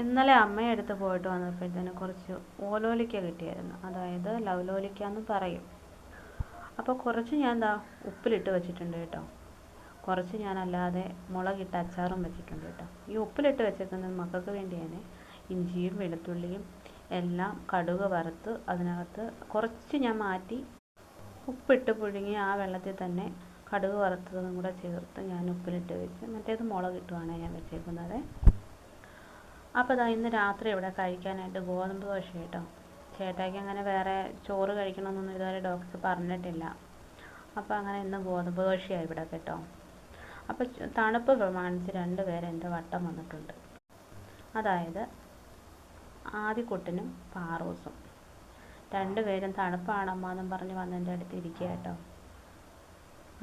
ഇന്നലെ അമ്മയെ അടുത്ത് പോയിട്ട് വന്നപ്പോഴത്തേന് കുറച്ച് ഓലോലിക്ക കിട്ടിയായിരുന്നു. അതായത് ലവലോലിക്ക എന്ന് പറയും. അപ്പോൾ കുറച്ച് ഞാൻ ദാ ഉപ്പിലിട്ട് വെച്ചിട്ടുണ്ട് കേട്ടോ. കുറച്ച് ഞാൻ അല്ലാതെ മുളകിട്ട് അച്ചാറും വെച്ചിട്ടുണ്ട് കേട്ടോ. ഈ ഉപ്പിലിട്ട് വെച്ചേക്കുന്നത് മക്കൾക്ക് വേണ്ടിയാണ്. ഇഞ്ചിയും വെളുത്തുള്ളിയും എല്ലാം കടുക് വറുത്ത് അതിനകത്ത് കുറച്ച് ഞാൻ മാറ്റി ഉപ്പിട്ട് പുഴുങ്ങി ആ വെള്ളത്തിൽ തന്നെ കടുക് വറുത്തതും കൂടെ ചേർത്ത് ഞാൻ ഉപ്പിലിട്ട് വെച്ച് മറ്റേത് മുളകിട്ടുമാണ് ഞാൻ വെച്ചേക്കുന്നത്. അപ്പോൾ ദാ ഇന്ന് രാത്രി ഇവിടെ കഴിക്കാനായിട്ട് ഗോതമ്പ് ദോശ കേട്ടോ. ചേട്ടായിക്ക് അങ്ങനെ വേറെ ചോറ് കഴിക്കണമെന്നൊന്നും ഇതുവരെ ഡോക്ടർ പറഞ്ഞിട്ടില്ല. അപ്പോൾ അങ്ങനെ ഇന്ന് ഗോതമ്പ് ദോശയാണ് ഇവിടെ കേട്ടോ. അപ്പോൾ തണുപ്പ് പ്രമാണിച്ച് രണ്ട് പേര് എന്റെ വട്ടം വന്നിട്ടുണ്ട്. അതായത് ആദിക്കുട്ടനും പാറൂസും. രണ്ടുപേരും തണുപ്പാണമ്മ എന്നും പറഞ്ഞ് വന്ന് എന്റെ അടുത്ത് ഇരിക്കുക കേട്ടോ.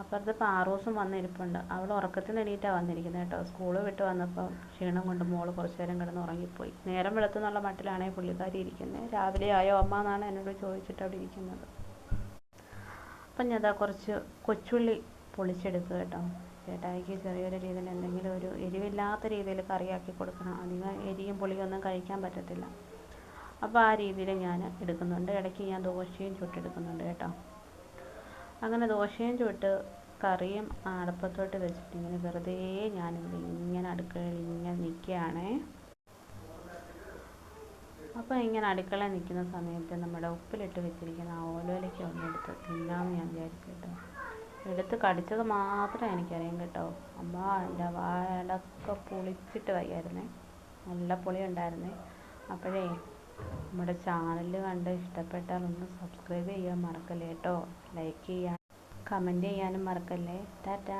അപ്പുറത്ത് പാറൂസും വന്നിരിപ്പുണ്ട്. അവൾ ഉറക്കത്തിൽ എണീറ്റാ വന്നിരിക്കുന്നത് കേട്ടോ. സ്കൂൾ വിട്ട് വന്നപ്പോൾ ക്ഷീണം കൊണ്ട് മോൾ കുറച്ച് നേരം കിടന്ന് ഉറങ്ങിപ്പോയി. നേരം വെളുത്തെന്നുള്ള മട്ടിലാണേ പുള്ളിക്കാരി ഇരിക്കുന്നത് രാവിലെ ആയോ അമ്മ എന്നാണ് എന്നോട് ചോദിച്ചിട്ട് അവിടെ ഇരിക്കുന്നത്. അപ്പം ഞാൻ കുറച്ച് കൊച്ചുള്ളി പൊളിച്ചെടുക്കുക കേട്ടോ. ചേട്ടായിക്ക് ചെറിയൊരു രീതിയിൽ എന്തെങ്കിലും ഒരു എരിവില്ലാത്ത രീതിയിൽ കറിയാക്കി കൊടുക്കണം. അധികം എരിയും പുളിയൊന്നും കഴിക്കാൻ പറ്റത്തില്ല. അപ്പോൾ ആ രീതിയിൽ ഞാൻ എടുക്കുന്നുണ്ട്. ഇടയ്ക്ക് ഞാൻ ദോശയും ചുട്ടെടുക്കുന്നുണ്ട് കേട്ടോ. അങ്ങനെ ദോശയും ചുട്ട് കറിയും അടുപ്പത്തോട്ട് വെച്ചിട്ട് ഇങ്ങനെ വെറുതെ ഞാനിവിടെ ഇങ്ങനെ അടുക്കളയിൽ ഇങ്ങനെ നിൽക്കുകയാണേ. അപ്പോൾ ഇങ്ങനെ അടുക്കളയിൽ നിൽക്കുന്ന സമയത്ത് നമ്മുടെ ഉപ്പിലിട്ട് വെച്ചിരിക്കുന്ന ആ ഓലോലയ്ക്ക് ഒന്ന് എടുത്ത് തിന്നാമെന്ന് ഞാൻ വിചാരിച്ചു കേട്ടോ. എടുത്ത് കടിച്ചത് മാത്രമേ എനിക്കറിയാം കേട്ടോ. അമ്മ എന്റെ വാടൊക്കെ പുളിച്ചിട്ട് വയ്യായിരുന്നേ. നല്ല പുളി ഉണ്ടായിരുന്നേ അപ്പോഴേ നമ്മുടെ ചാനൽ കണ്ട് ഇഷ്ടപ്പെട്ടാൽ ഒന്ന് സബ്സ്ക്രൈബ് ചെയ്യാൻ മറക്കല്ലേ കേട്ടോ ലൈക്ക് ചെയ്യാൻ കമന്റ് ചെയ്യാനും മറക്കല്ലേ? ടാറ്റാ.